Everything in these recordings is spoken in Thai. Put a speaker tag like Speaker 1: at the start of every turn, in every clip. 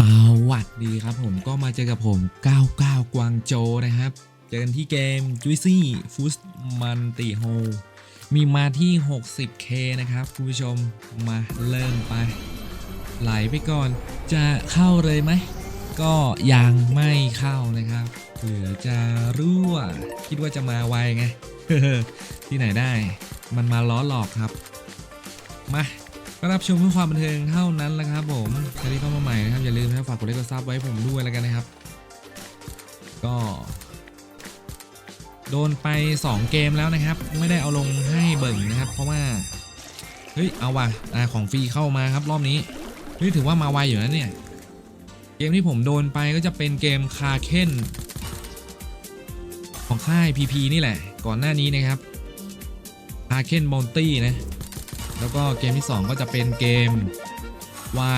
Speaker 1: สวัสดีครับผมก็มาเจอกับผม 99 กวางโจนะครับ เจอกันที่เกม Juicy Food Multi Hole มีมาที่ 60k นะครับ คุณผู้ชมมาเริ่มไป ไหลไปก่อนจะเข้าเลยไหม ก็ยังไม่เข้านะครับเผื่อจะรั่ว คิดว่าจะมาไวไง ที่ไหนได้ มันมาล้อหลอกครับ มา ก็รับชมเพื่อความบันเทิงเท่านั้นแหละครับผมใครที่เข้ามาใหม่นะครับอย่าลืมนะครับฝากกดไลค์กดซับไว้ผมด้วยแล้วกันนะครับ ก็ โดนไป 2 เกมแล้วนะครับ ไม่ได้เอาลงให้เบิ่งนะครับ เพราะว่าเฮ้ยเอาว่ะอาของฟรีเข้ามาครับรอบนี้เฮ้ยถือว่ามาไวอยู่นะเนี่ยเกมที่ผมโดนไปก็จะเป็นเกมคาเคนของค่าย PP นี่แหละ ก่อนหน้านี้นะครับคาเคนบอลตี้นะ แล้วก็เกมที่ 2 ก็จะเป็นเกม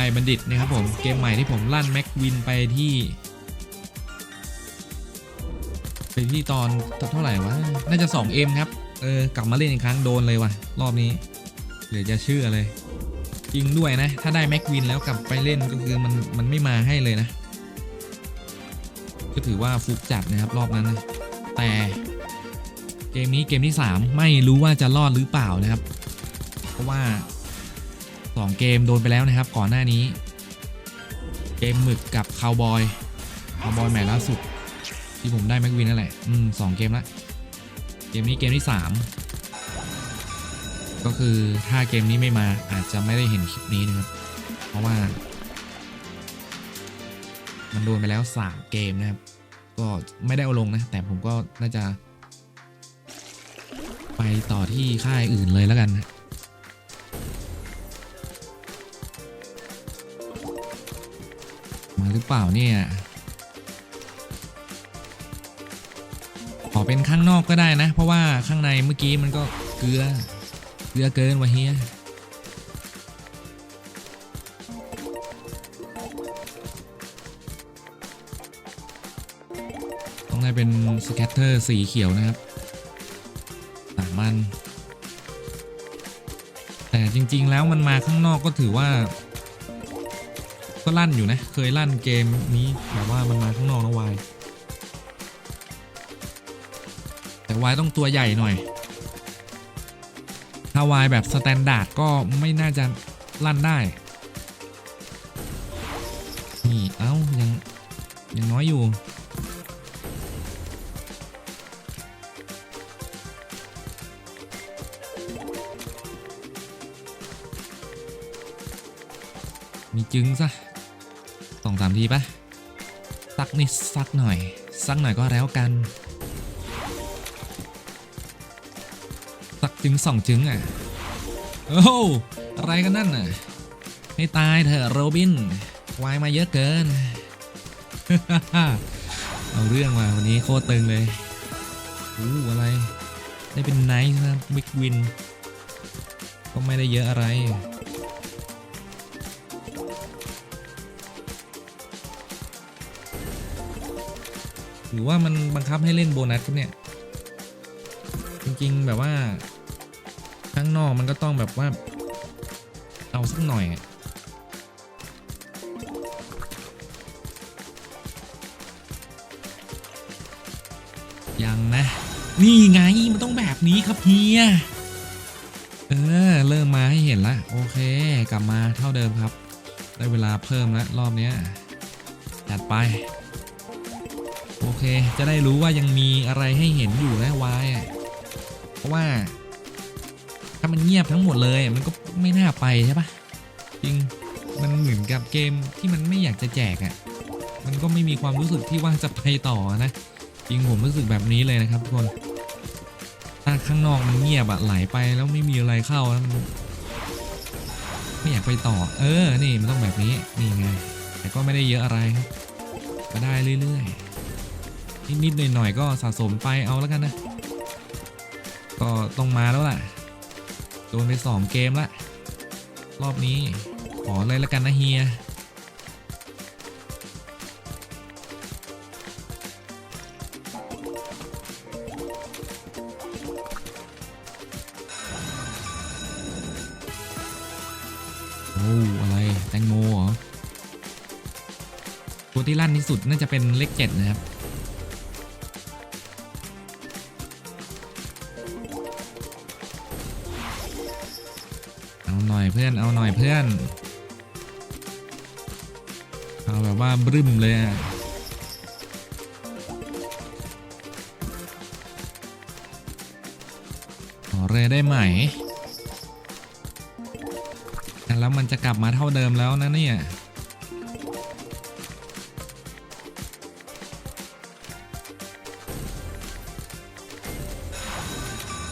Speaker 1: Y บัณฑิตนะครับผม เกมใหม่ที่ผมลั่นแม็กวินไปที่ไปที่ตอนเท่าไหร่วะ น่าจะ 2M ครับ เออกลับมาเล่นอีกครั้งโดนเลยว่ะ รอบนี้ เหลือจะเชื่อเลยจริงด้วยนะ ถ้าได้แม็กวินแล้วกลับไปเล่นก็คือมันมันไม่มาให้เลยนะ ก็ถือว่าฟุกจัดนะครับรอบนั้นนะแต่เกมนี้เกมที่ 3 ไม่รู้ว่าจะรอดหรือเปล่านะครับ ราะว่า 2 เกมโดนไปแล้วนะครับ ก่อนหน้านี้ เกมหมึกกับคาวบอยคาวบอยแมตช์ล่าสุด ที่ผมได้แม็กวินนั่นแหละ อืมสองเกมละเกมนี้เกมที่ 3 ก็คือถ้าเกมนี้ไม่มาอาจจะไม่ได้เห็นคลิปนี้นะครับ เพราะว่า มันโดนไปแล้ว 3 เกมนะครับ ก็ไม่ได้เอาลงนะ แต่ผมก็น่าจะ ไปต่อที่ค่ายอื่นเลยแล้วกันนะ มาหรือเปล่าเนี่ยขอเป็นข้างนอกก็ได้นะ เพราะว่าข้างในเมื่อกี้มันก็เกลือเกลือเกินวะเฮียต้องได้เป็นสแกตเตอร์สีเขียวนะครับสามัน แต่จริงๆแล้วมันมาข้างนอกก็ถือว่า ก็ลั่นอยู่นะ เคยลั่นเกมนี้แบบว่ามันมาข้างนอกนะวายแต่วายต้องตัวใหญ่หน่อย ถ้าวายแบบสแตนดาร์ดก็ไม่น่าจะลั่นได้ นี่ เอ้า ยัง ยังน้อยอยู่ มีจึงซะ องสามทีปะสักนิดสักหน่อย สักหน่อยก็แล้วกัน สักจึงสองจึงอะ โอ้โหอะไรกันนั่นน่ะ ให้ตายเถอะโรบินวายมาเยอะเกิน เอาเรื่องมาวันนี้โคตรตึงเลยอู้อะไร ได้เป็นไนท์นะบิ๊กวิน ก็ไม่ได้เยอะอะไร หรือว่ามันบังคับให้เล่นโบนัสครับเนี่ย จริงๆแบบว่าข้างนอกมันก็ต้องแบบว่า เอาสักหน่อยอยังนะ นี่ไงมันต้องแบบนี้ครับเฮียเออเริ่มมาให้เห็นละโอเค กลับมาเท่าเดิมครับ ได้เวลาเพิ่มแล้วรอบนี้จัดไป โอเค จะได้รู้ว่ายังมีอะไรให้เห็นอยู่นะวายเพราะว่า ถ้ามันเงียบทั้งหมดเลยมันก็ไม่น่าไปใช่ปะจริงมันเหมือนกับเกมที่มันไม่อยากจะแจกอะ่ะมันก็ไม่มีความรู้สึกที่ว่าจะไปต่อนะ จริงผมรู้สึกแบบนี้เลยนะครับทุกคน ถ้าข้างนอกมันเงียบอะไหลไปแล้วไม่มีอะไรเข้าแล้วมันไม่อยากไปต่อ เออ นี่มันต้องแบบนี้ นี่ไง แต่ก็ไม่ได้เยอะอะไรครับ ก็ได้เรื่อยๆ นิดๆหน่อยๆก็สะสมไปเอาแล้วกันนะ ก็ต้องมาแล้วล่ะ โดนไป 2 เกมละ รอบนี้ ขอเลยแล้วกันนะเฮียโอ้อะไร แตงโมเหรอตัวที่ลั่นที่สุดน่าจะเป็นเลขเจ็ดนะครับ เพื่อนเอาหน่อยเพื่อนเอาแบบว่าบรึมเลยขอเรได้ไหม่แล้วมันจะกลับมาเท่าเดิมแล้วนะเนี่ย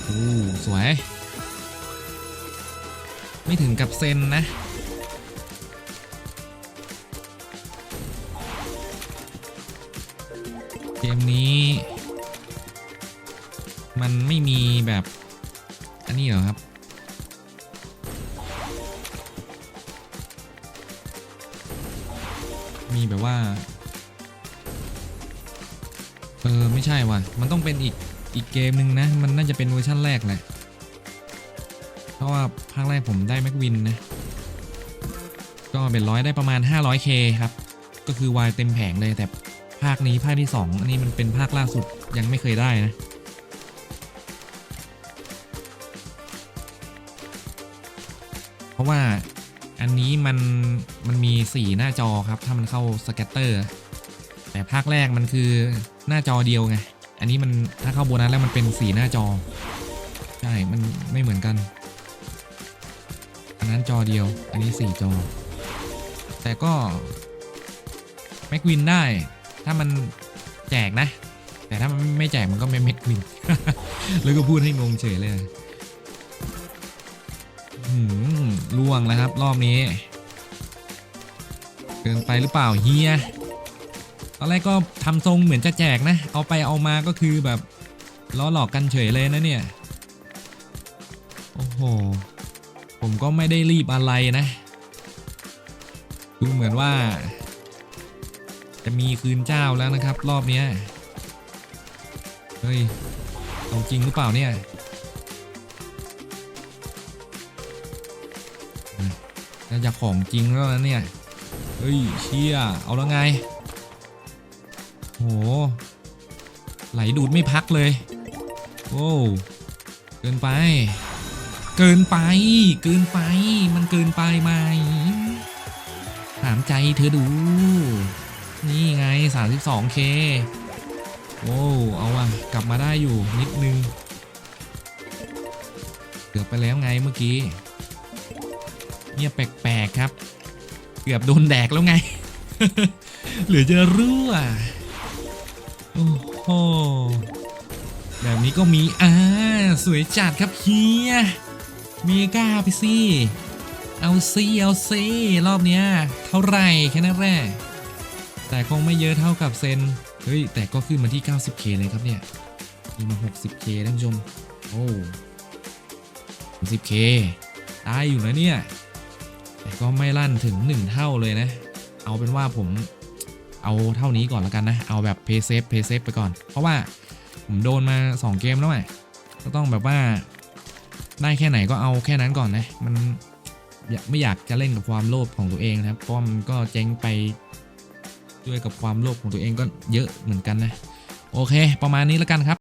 Speaker 1: โอ้สวย ไม่ถึงกับเซนนะเกมนี้ มันไม่มีแบบ อันนี้เหรอครับ มีแบบว่า เออ ไม่ใช่ว่ะ มันต้องเป็นอีก อีกเกมหนึ่งนะ มันน่าจะเป็นเวอร์ชั่นแรกแหละ เพราะว่าภาคแรกผมได้แม็กวินนะ ก็เป็นร้อยได้ประมาณ 500k ครับ ก็คือวายเต็มแผงเลยแต่ภาคนี้ภาคที่ 2 อันนี้มันเป็นภาคล่าสุดยังไม่เคยได้นะเพราะว่าอันนี้มันมันมี 4 หน้าจอครับ ถ้ามันเข้าสเกตเตอร์ แต่ภาคแรกมันคือหน้าจอเดียวไง อันนี้มันถ้าเข้าโบนัสแล้วมันเป็น 4 หน้าจอ ใช่ มันไม่เหมือนกัน นั้นจอเดียว อันนี้ 4 จอ แต่ก็ แม็กวินได้ ถ้ามันแจกนะ แต่ถ้ามันไม่แจกมันก็ไม่แม็กวิน แล้วก็พูดให้งงเฉยเลยหืมล่วงแล้วครับ รอบนี้ เกินไปหรือเปล่าเฮียตอนแรกก็ทำทรงเหมือนจะแจกนะ เอาไปเอามาก็คือแบบล้อหลอกกันเฉยเลยนะเนี่ย โอ้โห ผมก็ไม่ได้รีบอะไรนะ ดูเหมือนว่า จะมีคืนเจ้าแล้วนะครับ รอบนี้เฮ้ยเอาจริงหรือเปล่าเนี่ยน่าจะของจริงแล้วนะเนี่ย เฮ้ยเชี่ย เอาแล้วไง โห ไหลดูดไม่พักเลย โอ้ เกินไป เกินไป เกินไป มันเกินไปไหมถามใจเธอดู นี่ไง 32k โอ้เอาว่ะ กลับมาได้อยู่นิดนึง เกือบไปแล้วไงเมื่อกี้เงียแปลกๆครับ เกือบโดนแดกแล้วไงเหลือจะรั่ว โอ้โห แบบนี้ก็มี อ่า สวยจัดครับเฮีย เมกาไปสิเอาซีเอาซีรอบเนี้ยเท่าไหร่แค่นั้นแหละแต่คงไม่เยอะเท่ากับเซนเฮ้ยแต่ก็ขึ้นมาที่ 90k เลยครับเนี่ยมีมา 60k ท่านผู้ชมโอ้ 30k ได้อยู่นะเนี่ย แต่ก็ไม่ลั่นถึง 1 เท่าเลยนะ เอาเป็นว่าผมเอาเท่านี้ก่อนแล้วกันนะ เอาแบบเพย์เซฟเพย์เซฟไปก่อน เพราะว่าผมโดนมา 2 เกมแล้วไงก็ต้องแบบว่า ได้แค่ไหนก็เอาแค่นั้นก่อนนะมันไม่อยากจะเล่นกับความโลภของตัวเองนะครับเพราะมันก็เจ๊งไปด้วยกับความโลภของตัวเองก็เยอะเหมือนกันนะ โอเค ประมาณนี้แล้วกันครับ